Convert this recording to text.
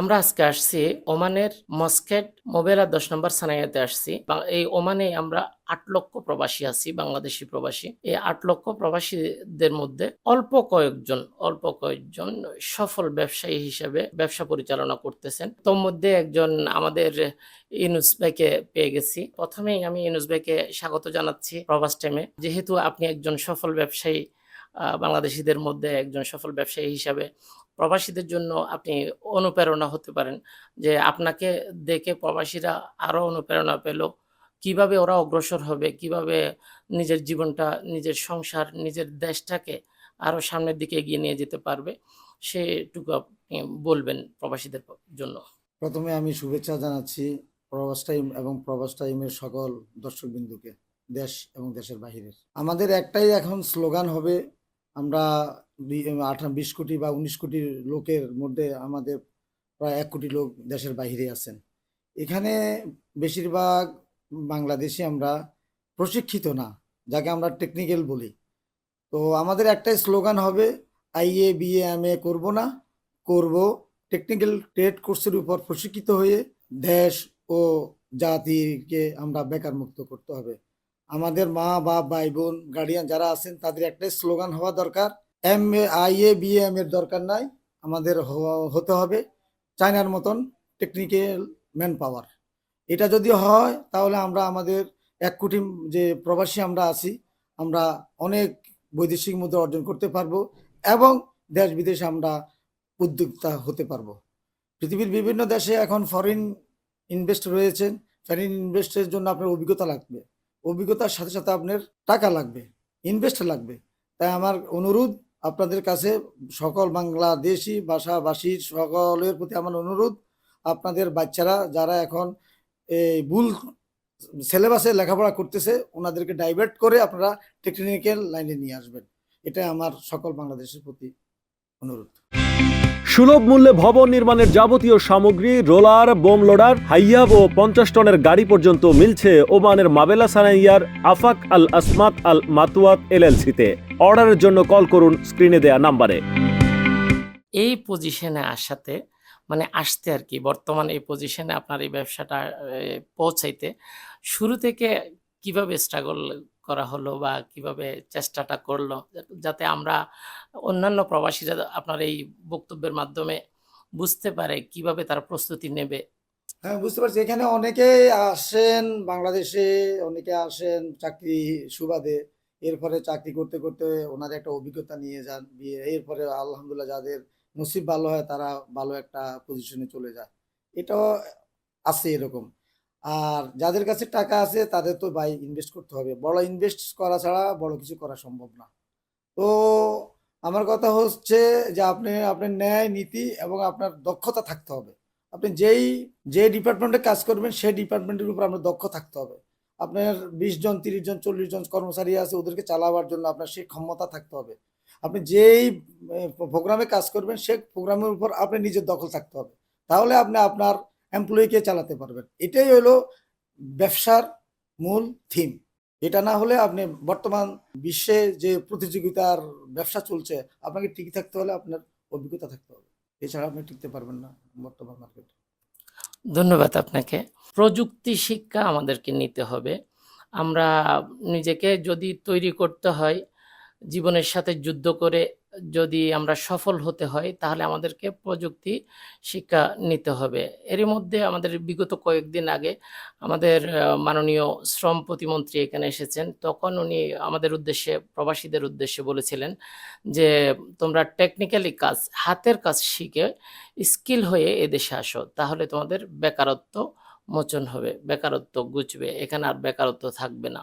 আমরা আজকে আসছি ওমানের মস্কেট মোবেলা দশ নম্বর সানাইয়াতে আসছি। এই ওমানে আমরা আট লক্ষ প্রবাসী আছি, বাংলাদেশি প্রবাসী। এই আট লক্ষ প্রবাসীদের মধ্যে অল্প কয়েকজন অল্প কয়েকজন সফল ব্যবসায়ী হিসেবে ব্যবসা পরিচালনা করতেছেন। তোর মধ্যে একজন আমাদের ইনুস ভাইকে পেয়ে গেছি। প্রথমেই আমি ইনুস ভাইকে স্বাগত জানাচ্ছি প্রবাস টাইমে। যেহেতু আপনি একজন সফল ব্যবসায়ী বাংলাদেশিদের মধ্যে একজন সফল ব্যবসায়ী হিসাবে প্রবাসীদের জন্য আপনি অনুপ্রেরণা হতে পারেন। যে আপনাকে দেখে প্রবাসীরা আরও অনুপ্রেরণা পেল। কীভাবে ওরা অগ্রসর হবে? কীভাবে নিজের জীবনটা, নিজের সংসার, নিজের দেশটাকে আরও সামনের দিকে এগিয়ে নিয়ে যেতে পারবে? সেটুকু আপনি বলবেন প্রবাসীদের জন্য। প্রথমে আমি শুভেচ্ছা জানাচ্ছি প্রবাস টাইম এবং প্রবাস টাইমের সকল দর্শকবিন্দুকে, দেশ এবং দেশের বাহিরের। আমাদের একটাই এখন স্লোগান হবে আমরা আঠারো, বিশ কোটি বা উনিশ কোটি লোকের মধ্যে আমাদের প্রায় এক কোটি লোক দেশের বাইরে আছেন। এখানে বেশিরভাগ বাংলাদেশি আমরা প্রশিক্ষিত না, যাকে আমরা টেকনিক্যাল বলি। তো আমাদের একটাই স্লোগান হবে আইএ বিএ এম এ করব না, করব টেকনিক্যাল ট্রেড কোর্সের উপর প্রশিক্ষিত হয়ে দেশ ও জাতিকে আমরা বেকার মুক্ত করতে হবে। আমাদের মা, বাপ, ভাই, বোন গার্ডিয়ান যারা আছেন, তাদের একটাই স্লোগান হওয়া দরকার। M A, I A, B M এর দরকার নাই। আমাদের হতে হবে চায়নার মতন টেকনিক্যাল ম্যান পাওয়ার এটা যদি হয়, তাহলে আমরা আমাদের এক কোটি যে প্রবাসী আমরা আছি, আমরা অনেক বৈদেশিক মুদ্রা অর্জন করতে পারব এবং দেশ বিদেশে আমরা উদ্যোক্তা হতে পারব। পৃথিবীর বিভিন্ন দেশে এখন ফরেন ইনভেস্ট রয়েছেন। ফরেন ইনভেস্টের জন্য আপনার অভিজ্ঞতা লাগবে। অভিজ্ঞতার সাথে সাথে আপনার টাকা লাগবে ইনভেস্ট লাগবে। তাই আমার অনুরোধ, আপনাদের কাছে সকল বাংলাদেশি ভাষাভাষীর সকলের প্রতি আমার অনুরোধ, আপনাদের বাচ্চারা যারা এখন এই ভুল সিলেবাসে লেখাপড়া করতেছে, ওনাদেরকে ডাইভার্ট করে আপনারা টেকনিক্যাল লাইনে নিয়ে আসবেন। এটাই আমার সকল বাংলাদেশের প্রতি অনুরোধ। সুলভ মূল্যে ভবন নির্মাণের যাবতীয় সামগ্রী, রোলার, বোম লোডার, হাইয়াব ও পঞ্চাশ টনের গাড়ি পর্যন্ত মিলছে ওমানের মাবেলা সানাইয়ার আফাক আল আসমাত আল মাতুয়াত এলএলসিতে। অর্ডারের জন্য কল করুন, স্ক্রিনে দেয়া নাম্বারে। এই পজিশনে আসাতে মানে আসতে আর কি, বর্তমান এই পজিশনে আপনার এই ব্যবসাটা পৌঁছাইতে, শুরু থেকে কীভাবে স্ট্রাগল করা হলো বা কীভাবে চেষ্টাটা করল যাতে আমরা অন্যান্য প্রবাসীরা আপনার এই বক্তব্যের মাধ্যমে বুঝতে পারে কীভাবে তারা প্রস্তুতি নেবে। হ্যাঁ বুঝতে পারছি। এখানে অনেকেই আসেন বাংলাদেশে, অনেকে আসেন চাকরি সুবাদে, এরপরে চাকরি করতে করতে ওনাদের একটা অভিজ্ঞতা নিয়ে যান বিয়ে এরপরে আলহামদুলিল্লাহ যাদের নসিব ভালো হয় তারা ভালো একটা পজিশনে চলে যায়। এটাও আছে এরকম। আর যাদের কাছে টাকা আছে, তাদের তো ভাই ইনভেস্ট করতে হবে। বড় ইনভেস্ট করা ছাড়া বড় কিছু করা সম্ভব না। তো আমার কথা হচ্ছে যে আপনি আপনার ন্যায়, নীতি এবং আপনার দক্ষতা থাকতে হবে। আপনি যেই, যে ডিপার্টমেন্টে কাজ করবেন, সেই ডিপার্টমেন্টের উপর আপনার দক্ষ থাকতে হবে। আপনার বিশ জন, তিরিশ জন, চল্লিশ জন কর্মচারী আছে, ওদেরকে চালাবার জন্য আপনার সেই ক্ষমতা থাকতে হবে। আপনি যেই প্রোগ্রামে কাজ করবেন সেই প্রোগ্রামের উপর আপনার নিজের দখল থাকতে হবে। তাহলে আপনি আপনার এমপ্লয়িকে চালাতে পারবেন। এটাই হলো ব্যবসার মূল থিম এটা না হলে আপনি বর্তমান বিশ্বে যে প্রতিযোগিতার ব্যবসা চলছে, আপনাকে টিকে থাকতে হলে আপনার অভিজ্ঞতা থাকতে হবে। এছাড়া আপনি টিকতে পারবেন না বর্তমান মার্কেটে ধন্যবাদ আপনাকে। প্রযুক্তি শিক্ষা আমাদেরকে নিতে হবে। আমরা নিজেকে যদি তৈরি করতে হয়, জীবনের সাথে যুদ্ধ করে যদি আমরা সফল হতে হয়, তাহলে আমাদেরকে প্রযুক্তি শিক্ষা নিতে হবে। এরই মধ্যে আমাদের বিগত কয়েকদিন আগে আমাদের মাননীয় শ্রম প্রতিমন্ত্রী এখানে এসেছেন। তখন উনি আমাদের উদ্দেশ্যে, প্রবাসীদের উদ্দেশ্যে বলেছিলেন যে, তোমরা টেকনিক্যালি কাজ, হাতের কাজ শিখে স্কিল হয়ে এদেশে আসো, তাহলে তোমাদের বেকারত্ব মোচন হবে, বেকারত্ব ঘুচবে এখানে আর বেকারত্ব থাকবে না।